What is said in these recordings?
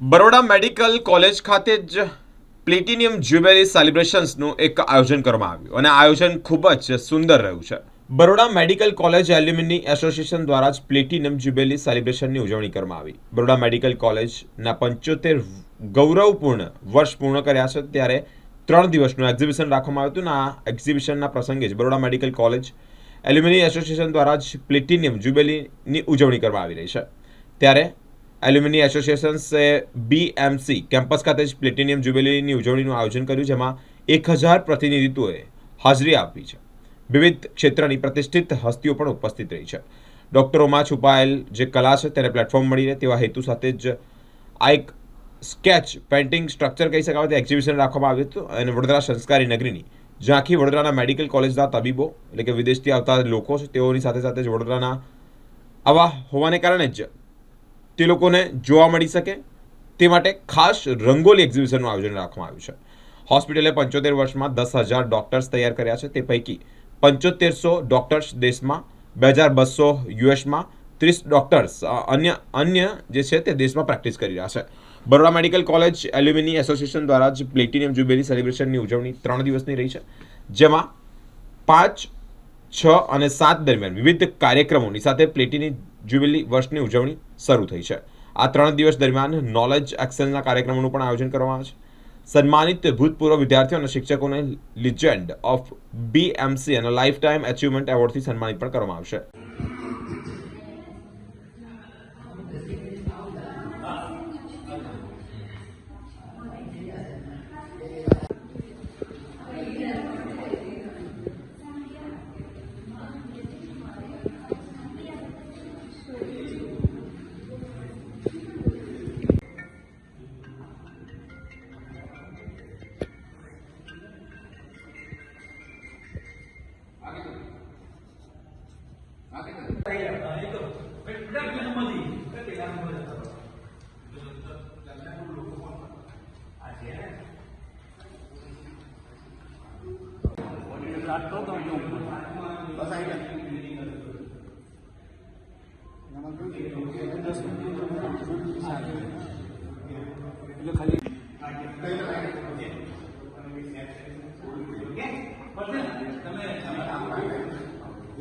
Baroda medical college ખાતે જ platinum jubilee સેલિબ્રેશન્સનું એક આયોજન કરવામાં આવ્યું અને આયોજન ખૂબ જ સુંદર રહ્યું છે. Baroda medical college alumni association દ્વારા જ પ્લેટિનિયમ જ્યુબેલી સેલિબ્રેશનની ઉજવણી કરવામાં આવી. બરોડા મેડિકલ કોલેજના પંચોતેર ગૌરવપૂર્ણ વર્ષ પૂર્ણ કર્યા છે. ત્યારે ત્રણ દિવસનું એક્ઝિબિશન રાખવામાં આવ્યું હતું અને આ એક્ઝિબિશનના પ્રસંગે જ Baroda medical college alumni association દ્વારા જ પ્લેટિનિયમ જ્યુબેલીની ઉજવણી કરવામાં આવી રહી છે. ત્યારે એલ્યુમિની એસોસિએશન્સે બીએમસી કેમ્પસ ખાતે જ પ્લેટિનિયમ જ્યુબેલીની ઉજવણીનું આયોજન કર્યું, જેમાં એક હજાર પ્રતિનિધિત્વોએ હાજરી આપી છે. વિવિધ ક્ષેત્રની પ્રતિષ્ઠિત હસ્તીઓ પણ ઉપસ્થિત રહી છે. ડોક્ટરોમાં છુપાયેલ જે કલા છે, તેને પ્લેટફોર્મ મળી રહે તેવા હેતુ સાથે જ આ એક સ્કેચ પેઇન્ટિંગ સ્ટ્રક્ચર કહી શકાય તે એક્ઝિબિશન રાખવામાં આવ્યું હતું. અને વડોદરા સંસ્કારી નગરીની ઝાંખી વડોદરાના મેડિકલ કોલેજના તબીબો, એટલે કે વિદેશથી આવતા લોકો છે, તેઓની સાથે સાથે જ વડોદરાના આવા હોવાને કારણે જ તે લોકોને જોવા મળી શકે. તે માટે ખાસ રંગોલી એક્ઝિબિશનનું આયોજન રાખવામાં આવ્યું છે. હોસ્પિટલે પંચોતેર વર્ષમાં દસ હજાર ડૉક્ટર્સ તૈયાર કર્યા છે. તે પૈકી પંચોતેરસો ડૉક્ટર્સ દેશમાં, બે હજાર બસો યુએસમાં, ત્રીસ ડૉક્ટર્સ અન્ય અન્ય જે છે તે દેશમાં પ્રેક્ટિસ કરી રહ્યા છે. Baroda medical college alumni association દ્વારા જ પ્લેટિનિયમ જ્યુબેલી સેલિબ્રેશનની ઉજવણી ત્રણ દિવસની રહી છે. જેમાં પાંચ, છ અને સાત દરમિયાન વિવિધ કાર્યક્રમોની સાથે પ્લેટિની જ્યુબિલી વર્ષની ઉજવણી શરૂ થઈ છે. આ ત્રણ દિવસ દરમિયાન નોલેજ એક્સેલના કાર્યક્રમોનું પણ આયોજન કરવામાં આવે છે. સન્માનિત ભૂતપૂર્વ વિદ્યાર્થીઓ અને શિક્ષકોને લિજેન્ડ ઓફ બીએમસી અને લાઈફ ટાઈમ એચિવમેન્ટ એવોર્ડથી સન્માનિત પણ કરવામાં આવશે. đây là tiếp tục vậy đang làm mơ gì các thầy đang mơ là làm đang luôn luôn không à thế Hãy subscribe cho kênh Ghiền Mì Gõ Để không bỏ lỡ những video hấp dẫn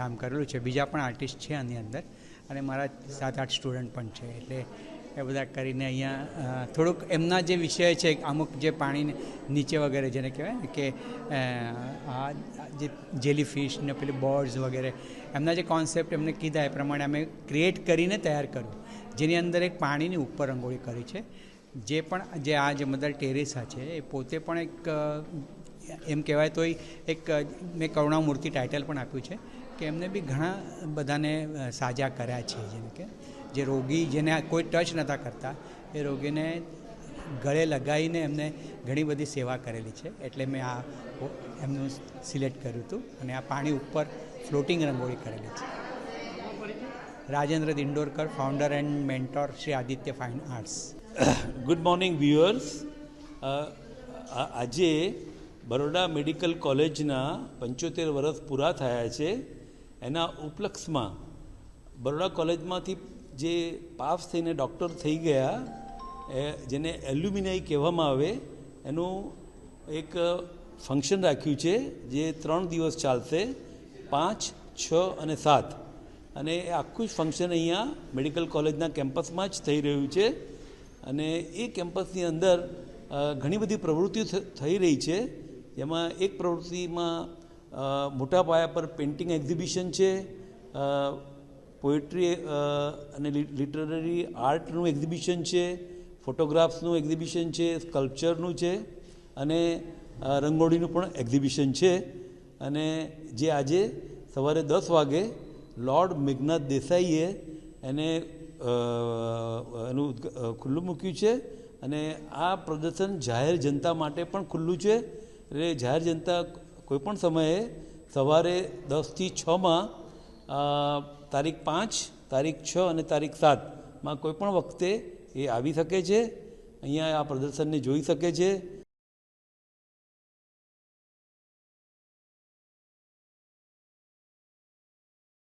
કામ કરેલું છે. બીજા પણ artist છે આની અંદર. અને મારા સાત, આઠ સ્ટુડન્ટ પણ છે. એટલે એ બધા કરીને અહીંયા થોડુંક એમના જે વિષય છે અમુક જે પાણી નીચે વગેરે જેને કહેવાય કે આ જે જેલી ફિશ ને પેલી બર્ડ્સ વગેરે, એમના જે કોન્સેપ્ટ એમને કીધા એ પ્રમાણે અમે ક્રિએટ કરીને તૈયાર કર્યું. જેની અંદર એક પાણીની ઉપર રંગોળી કરી છે. જે પણ, જે આ જે મદર ટેરેસા છે, એ પોતે પણ એક એમ કહેવાય તોય એક મેં કરુણામૂર્તિ ટાઇટલ પણ આપ્યું છે. કે એમને બી ઘણા બધાને સાજા કર્યા છે. જેમ કે, જે રોગી જેને કોઈ ટચ નહોતા કરતા, એ રોગીને ગળે લગાવીને એમને ઘણી બધી સેવા કરેલી છે. એટલે મેં આ એમનું સિલેક્ટ કર્યું હતું અને આ પાણી ઉપર ફ્લોટિંગ રંગોળી કરેલી છે. Rajendra Dindorkar, founder and mentor Shri Aditya fine arts. Good morning viewers આજે બરોડા મેડિકલ કોલેજના પંચોતેર વર્ષ પૂરા થયા છે. એના ઉપલક્ષમાં બરોડા કોલેજમાંથી જે પાસ થઈને ડૉક્ટર થઈ ગયા, એ જેને એલ્યુમિનાઈ કહેવામાં આવે, એનું એક ફંક્શન રાખ્યું છે જે ત્રણ દિવસ ચાલશે, પાંચ, છ અને સાત. અને એ આખું જ ફંક્શન અહીંયા મેડિકલ કોલેજના કેમ્પસમાં જ થઈ રહ્યું છે. અને એ કેમ્પસની અંદર ઘણી બધી પ્રવૃત્તિઓ થઈ રહી છે. જેમાં એક પ્રવૃત્તિમાં મોટા પાયા પર પેઇન્ટિંગ એક્ઝિબિશન છે. પોએટ્રી અને લિટરરી આર્ટનું એક્ઝિબિશન છે. ફોટોગ્રાફ્સનું એક્ઝિબિશન છે. સ્કલ્પચરનું છે. અને રંગોળીનું પણ એક્ઝિબિશન છે. અને જે આજે સવારે દસ વાગે લોર્ડ મેઘનાથ દેસાઈએ એને એનું ખુલ્લું મૂક્યું છે. અને આ પ્રદર્શન જાહેર જનતા માટે પણ ખુલ્લું છે. એટલે જાહેર જનતા કોઈપણ સમયે સવારે દસથી છમાં તારીખ પાંચ, તારીખ છ અને તારીખ સાતમાં કોઈપણ વખતે એ આવી શકે છે. અહીંયા આ પ્રદર્શનને જોઈ શકે છે.